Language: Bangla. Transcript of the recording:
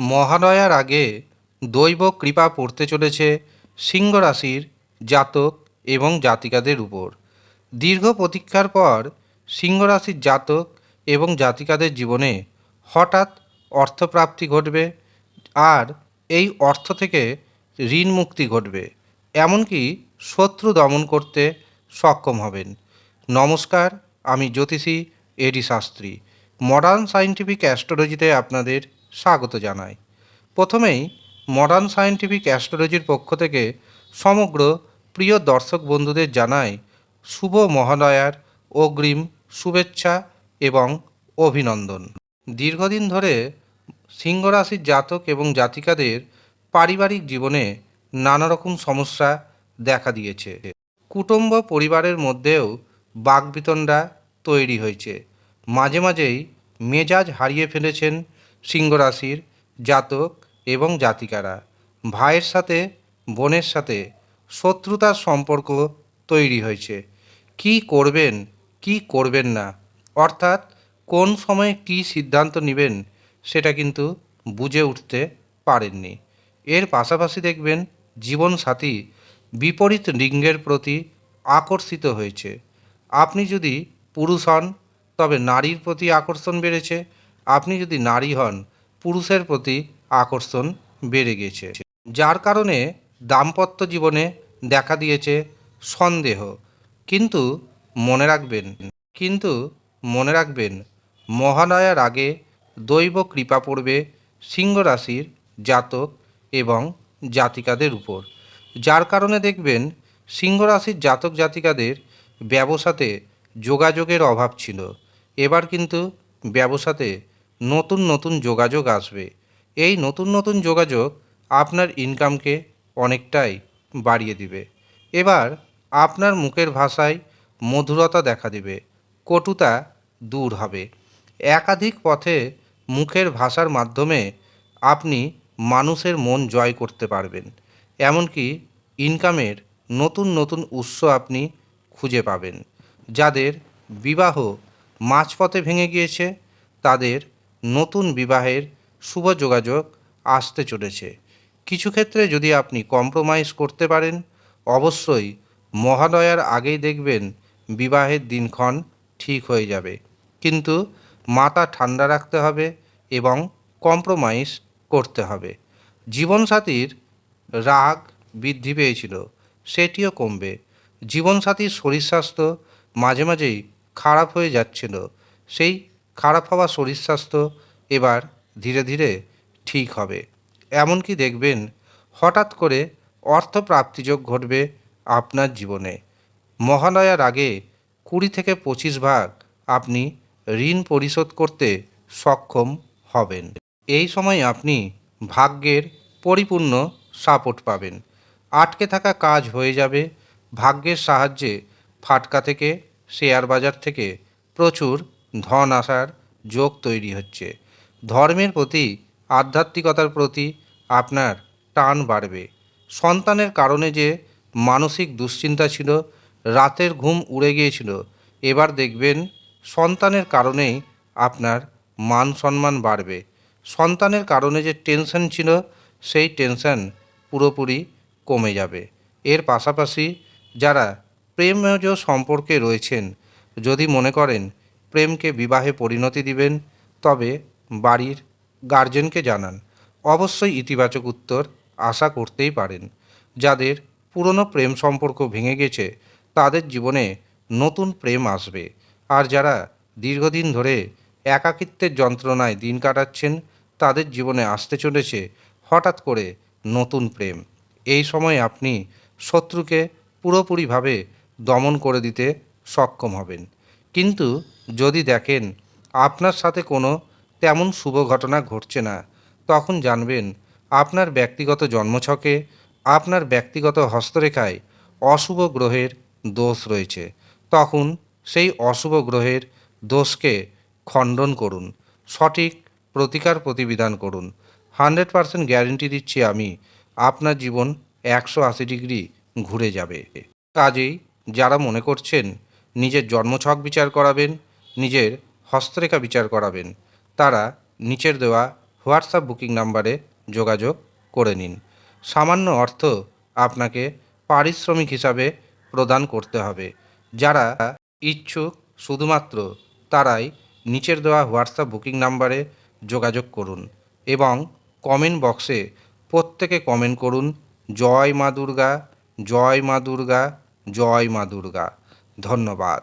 মহালয়ার আগে দৈব কৃপা পড়তে চলেছে সিংহ রাশির জাতক এবং জাতিকাদের উপর। দীর্ঘ প্রতীক্ষার পর সিংহ রাশির জাতক এবং জাতিকাদের জীবনে হঠাৎ অর্থপ্রাপ্তি ঘটবে আর এই অর্থ থেকে ঋণ মুক্তি ঘটবে। এমনকি শত্রু দমন করতে সক্ষম হবেন। নমস্কার, আমি জ্যোতিষী এডি শাস্ত্রী। মডার্ন সায়েন্টিফিক অ্যাস্ট্রোলজিতে আপনাদের স্বাগত জানাই। প্রথমেই মডার্ন সায়েন্টিফিক অ্যাস্ট্রোলজির পক্ষ থেকে সমগ্র প্রিয় দর্শক বন্ধুদের জানাই শুভ মহালয়ার অগ্রিম শুভেচ্ছা এবং অভিনন্দন। দীর্ঘদিন ধরে সিংহ রাশির জাতক এবং জাতিকাদের পারিবারিক জীবনে নানা রকম সমস্যা দেখা দিয়েছে। কুটুম্ব পরিবারের মধ্যেও বাকবিতণ্ডা তৈরি হয়েছে। মাঝে মাঝেই মেজাজ হারিয়ে ফেলেছেন সিংহ রাশির জাতক এবং জাতিকারা। ভাইয়ের সাথে, বোনের সাথে শত্রুতার সম্পর্ক তৈরি হয়েছে। কি করবেন কি করবেন না? অর্থাৎ কোন সময়ে কী সিদ্ধান্ত নেবেন, সেটা কিন্তু বুঝে উঠতে পারেননি। এর পাশাপাশি দেখবেন, জীবনসাথী বিপরীত লিঙ্গের প্রতি আকর্ষিত হয়েছে। আপনি যদি পুরুষ হন, তবে নারীর প্রতি আকর্ষণ বেড়েছে। আপনি যদি নারী হন, পুরুষের প্রতি আকর্ষণ বেড়ে গেছে। যার কারণে দাম্পত্য জীবনে দেখা দিয়েছে সন্দেহ। কিন্তু মনে রাখবেন, কিন্তু মনে রাখবেন মহালয়ার আগে দৈব কৃপা পড়বে সিংহ রাশির জাতক এবং জাতিকাদের উপর। যার কারণে দেখবেন সিংহ রাশির জাতক জাতিকাদের ব্যবসাতে যোগাযোগের অভাব ছিল। এবার কিন্তু ব্যবসাতে নতুন নতুন যোগাযোগ আসবে। এই নতুন নতুন যোগাযোগ আপনার ইনকামকে অনেকটাই বাড়িয়ে দিবে। এবার আপনার মুখের ভাষায় মধুরতা দেখা দিবে, কটুতা দূর হবে। একাধিক পথে মুখের ভাষার মাধ্যমে আপনি মানুষের মন জয় করতে পারবেন। এমনকি ইনকামের নতুন নতুন উৎস আপনি খুঁজে পাবেন। যাদের বিবাহ মাঝপথে ভেঙে গিয়েছে, তাদের নতুন বিবাহের শুভ যোগাযোগ আসতে চলেছে। কিছু ক্ষেত্রে যদি আপনি কম্প্রোমাইজ করতে পারেন, অবশ্যই মহালয়ার আগেই দেখবেন বিবাহের দিনক্ষণ ঠিক হয়ে যাবে। কিন্তু মাথা ঠান্ডা রাখতে হবে এবং কম্প্রোমাইজ করতে হবে। জীবনসাথীর রাগ বৃদ্ধি পেয়েছিল, সেটিও কমবে। জীবনসাথীর শরীর স্বাস্থ্য মাঝে মাঝেই খারাপ হয়ে যাচ্ছিল, সেই খারাপ হওয়া শরীর স্বাস্থ্য এবার ধীরে ধীরে ঠিক হবে। এমনকি দেখবেন, হঠাৎ করে অর্থ প্রাপ্তিযোগ ঘটবে আপনার জীবনে। মহালয়ার আগে কুড়ি থেকে পঁচিশ ভাগ আপনি ঋণ পরিশোধ করতে সক্ষম হবেন। এই সময় আপনি ভাগ্যের পরিপূর্ণ সাপোর্ট পাবেন। আটকে থাকা কাজ হয়ে যাবে। ভাগ্যের সাহায্যে ফাটকা থেকে, শেয়ার বাজার থেকে প্রচুর ধন আসার যোগ তৈরি হচ্ছে। ধর্মের প্রতি, আধ্যাত্মিকতার প্রতি আপনার টান বাড়বে। সন্তানের কারণে যে মানসিক দুশ্চিন্তা ছিল, রাতের ঘুম উড়ে গিয়েছিল, এবার দেখবেন সন্তানের কারণেই আপনার মান সম্মান বাড়বে। সন্তানের কারণে যে টেনশন ছিল, সেই টেনশন পুরোপুরি কমে যাবে। এর পাশাপাশি যারা প্রেমজ সম্পর্কে রয়েছেন, যদি মনে করেন প্রেমকে বিবাহে পরিণতি দিবেন, তবে বাড়ির গার্জেনকে জানান। অবশ্যই ইতিবাচক উত্তর আশা করতেই পারেন। যাদের পুরনো প্রেম সম্পর্ক ভেঙে গেছে, তাদের জীবনে নতুন প্রেম আসবে। আর যারা দীর্ঘদিন ধরে একাকিত্বের যন্ত্রণায় দিন কাটাচ্ছেন, তাদের জীবনে আসতে চলেছে হঠাৎ করে নতুন প্রেম। এই সময় আপনি শত্রুকে পুরোপুরিভাবে দমন করে দিতে সক্ষম হবেন। কিন্তু যদি দেখেন আপনার সাথে কোনো তেমন শুভ ঘটনা ঘটছে না, তখন জানবেন আপনার ব্যক্তিগত জন্মছকে, আপনার ব্যক্তিগত হস্তরেখায় অশুভ গ্রহের দোষ রয়েছে। তখন সেই অশুভ গ্রহের দোষকে খণ্ডন করুন, সঠিক প্রতিকার প্রতিবিধান করুন। হান্ড্রেড পারসেন্ট গ্যারেন্টি দিচ্ছি আমি, আপনার জীবন একশো আশি ডিগ্রি ঘুরে যাবে। কাজেই যারা মনে করছেন নিজের জন্মছক বিচার করাবেন, নিজের হস্তরেখা বিচার করাবেন। তারা নিচের দেওয়া হোয়াটসঅ্যাপ বুকিং নাম্বারে যোগাযোগ করে নিন। সামান্য অর্থ আপনাকে পারিশ্রমিক হিসাবে প্রদান করতে হবে। যারা ইচ্ছুক, শুধুমাত্র তারাই নিচের দেওয়া হোয়াটসঅ্যাপ বুকিং নাম্বারে যোগাযোগ করুন এবং কমেন্ট বক্সে প্রত্যেকে কমেন্ট করুন, জয় মা দুর্গা, জয় মা দুর্গা, জয় মা দুর্গা। ধন্যবাদ।